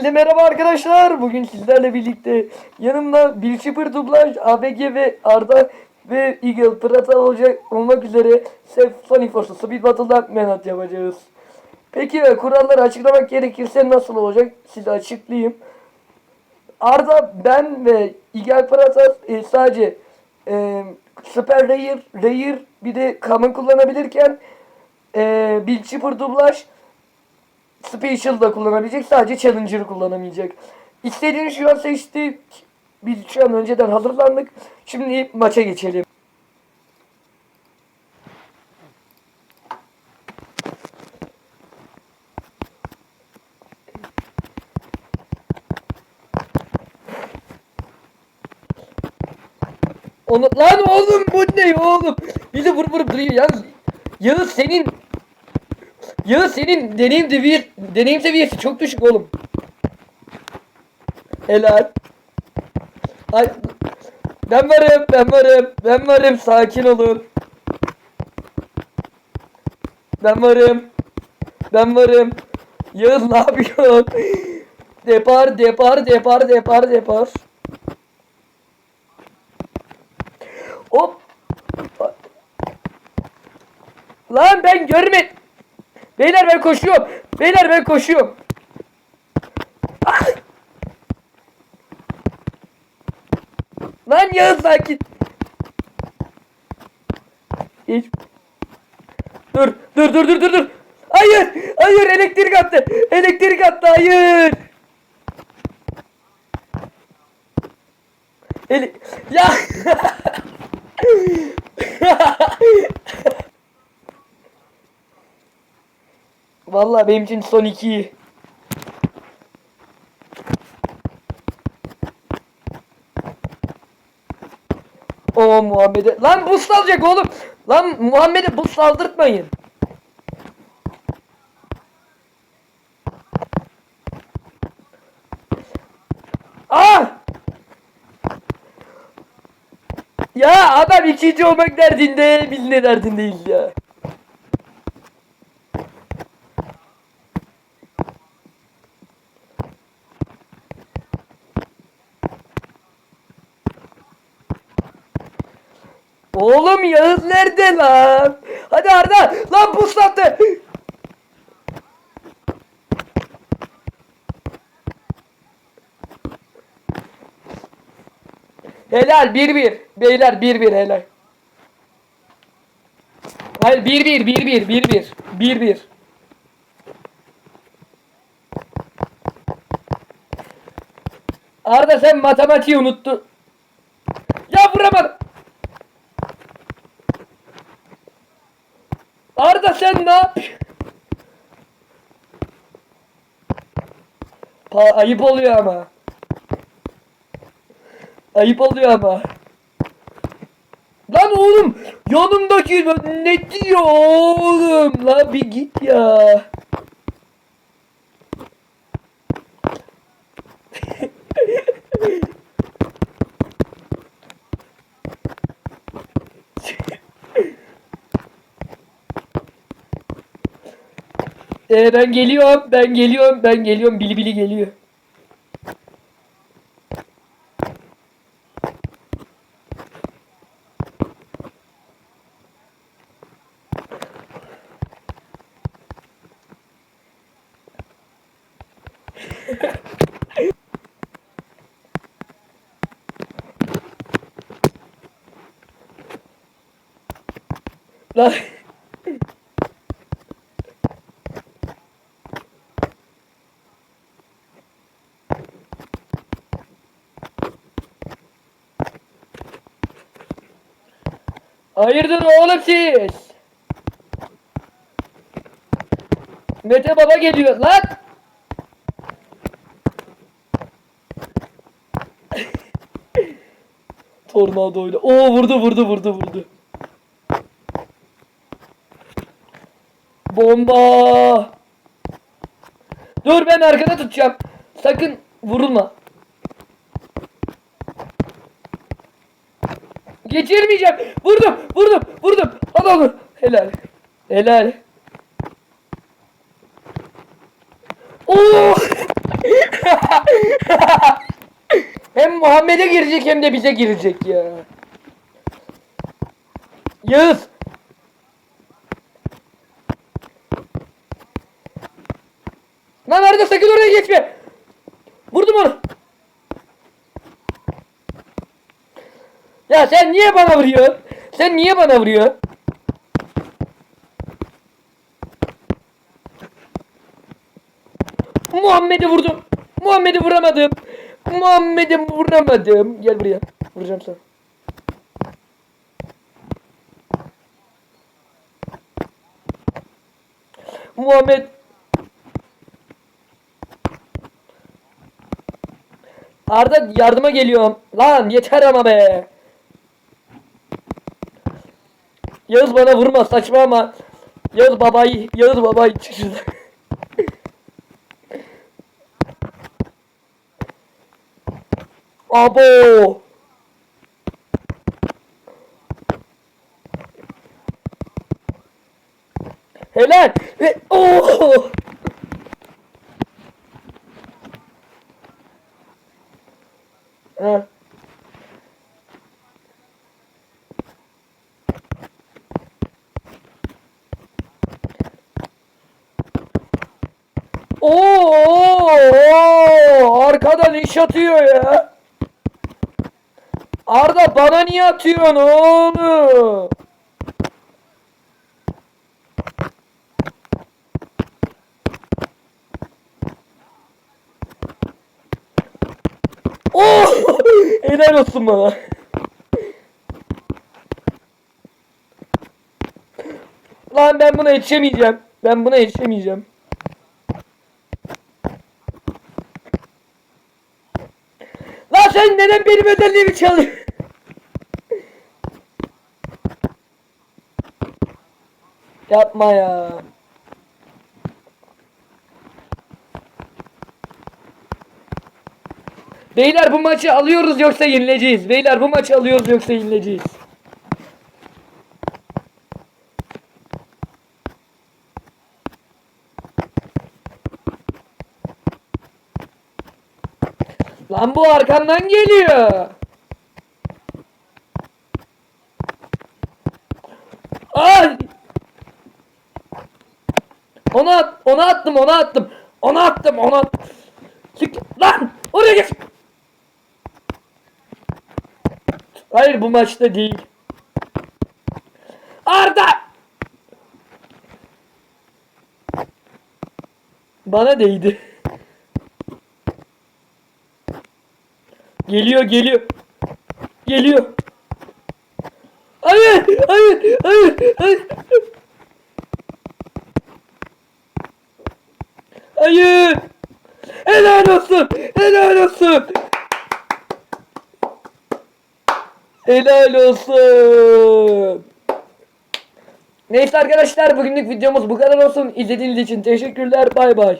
Herkese merhaba arkadaşlar. Bugün sizlerle birlikte yanımda bir şıpır dublaj, ABG ve Arda ve Eagle Prata olacak olmak üzere Sef Sonic Force'u Speed Battle'da menat yapacağız. Peki ve kuralları açıklamak gerekirse nasıl olacak size açıklayayım. Arda, ben ve Eagle Prata e, sadece e, Super Rare, Rare bir de Common kullanabilirken e, bir şıpır dublaj Special da kullanabilecek. Sadece Challenger'ı kullanamayacak. İstediğini şu an seçti. Biz şu an önceden hazırlandık. Şimdi maça geçelim. Onu, lan oğlum bu ne oğlum? Bizi vurup vurup duruyor. Yalnız, Yağız senin ya senin deneyim seviye deneyim seviyesi çok düşük oğlum. Helal. Ay ben varım, ben varım, ben varım. Sakin olun. Ben varım. Ben varım. Yağız ne yapıyorsun? Depar, depar, depar, depar, depar. Hop. Lan ben görmedim. Beyler ben koşuyorum. Beyler ben koşuyorum. Ah! Lan Yağız sakin. Hiç. Dur dur dur dur dur dur. Hayır hayır elektrik attı. Elektrik attı hayır. Ele ya. Vallahi benim için son iki. O Muhammed'e. Lan buz salacak oğlum. Lan Muhammed'e buz saldırtmayın. Ah! Ya adam ikinci olmak derdinde, biz ne derdindeyiz ya. Oğlum Yağız nerede lan? Hadi Arda lan puslattı. Helal 1-1. Beyler 1-1 helal. Hayır 1-1 1-1 1-1 1-1. Arda sen matematiği unuttun. Ya vuramadım. Arda sen ne yap? Ayıp oluyor ama. Ayıp oluyor ama. Lan oğlum yanımdaki ne diyor oğlum? Lan bir git ya. Ee, ben geliyorum, ben geliyorum, ben geliyorum. Bili bili geliyor. Lan. Hayırdır oğlum siz? Mete baba geliyor lan. Tornadoyla. Oo vurdu vurdu vurdu vurdu. Bomba. Dur ben arkada tutacağım. Sakın vurulma. Geçirmeyeceğim. Vurdum, vurdum, vurdum. Al onu. Helal. Helal. Oo! hem Muhammed'e girecek hem de bize girecek ya. Yağız. Lan Arda sakın oraya geçme. Vurdum onu. Ya sen niye bana vuruyorsun? Sen niye bana vuruyorsun? Muhammed'i vurdum. Muhammed'i vuramadım. Muhammed'i vuramadım. Gel buraya. Vuracağım sana. Muhammed. Arda yardıma geliyorum. Lan yeter ama be. Yağız bana vurma saçma ama. Yağız babayı, Yağız babayı çık. Abo. Helal. Ve oh. Oo, oo, arkadan iş atıyor ya. Arda bana niye atıyorsun oğlum? Oh! Helal olsun bana. Lan ben buna yetişemeyeceğim. Ben buna yetişemeyeceğim. Lan sen neden benim özelliğimi çalıyorsun? Yapma ya. Beyler bu maçı alıyoruz yoksa yenileceğiz. Beyler bu maçı alıyoruz yoksa yenileceğiz. Lan bu arkamdan geliyor. Ay! Ona at, ona attım, ona attım. Ona attım, ona attım. Çık lan! Oraya geç. Hayır bu maçta değil. Arda! Bana değdi. Geliyor geliyor. Geliyor. Hayır hayır hayır hayır. Hayır. Helal olsun. Helal olsun. Helal olsun. Neyse arkadaşlar bugünlük videomuz bu kadar olsun. İzlediğiniz için teşekkürler. Bay bay.